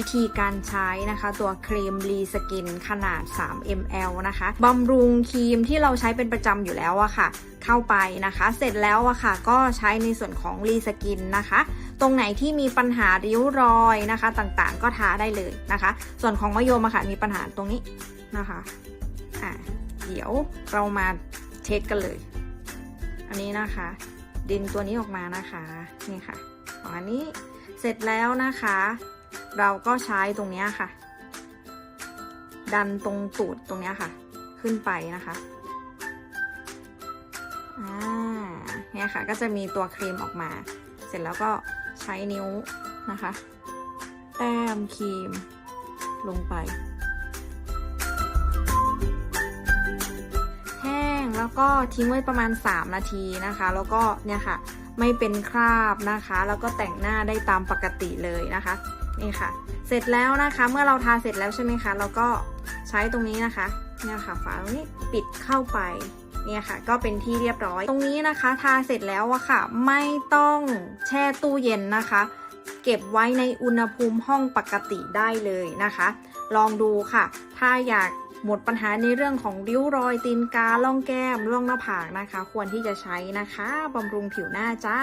วิธีการใช้นะคะ ตัวครีมรีสกินขนาด 3 ml นะคะบำรุงครีมที่เราใช้เป็นประจำอยู่แล้วอะค่ะ เข้าไปนะคะ เสร็จแล้วอะค่ะ ก็ใช้ในส่วนของรีสกินนะคะ ตรงไหนที่มีปัญหาริ้วรอยนะคะ ต่างๆ ก็ทาได้เลยนะคะ ส่วนของมะยมอะค่ะ มีปัญหาตรงนี้นะคะอะเดี๋ยวเรามาเทสกันเลย อันนี้นะคะ ดินตัวนี้ออกมานะคะนี่ค่ะของอันนี้เสร็จแล้วนะคะ เราก็ใช้ตรงเนี้ยค่ะ ดันตรงตูดตรงเนี้ยค่ะ ขึ้นไปนะคะเนี่ยค่ะก็จะมีตัวครีมออกมา เสร็จแล้วก็ใช้นิ้วนะคะ แต้มครีมลงไป แห้งแล้วก็ทิ้งไว้ประมาณ 3 นาทีนะคะ แล้วก็เนี่ยค่ะ ไม่เป็นคราบนะคะ แล้วก็แต่งหน้าได้ตามปกติเลยนะคะ นี่ค่ะ เสร็จแล้วนะคะ เมื่อเราทาเสร็จแล้วใช่ไหมคะ เราก็ใช้ตรงนี้นะคะ เนี่ยค่ะฝาตรงนี้ปิดเข้าไป เนี่ยค่ะ ก็เป็นที่เรียบร้อย ตรงนี้นะคะ ทาเสร็จแล้วอะค่ะ ไม่ต้องแช่ตู้เย็นนะคะ เก็บไว้ในอุณหภูมิห้องปกติได้เลยนะคะ ลองดูค่ะ ถ้าอยากหมดปัญหาในเรื่องของริ้วรอยตีนกาล่องแก้มล่องหน้าผากนะคะ ควรที่จะใช้นะคะบำรุงผิวหน้าจ้า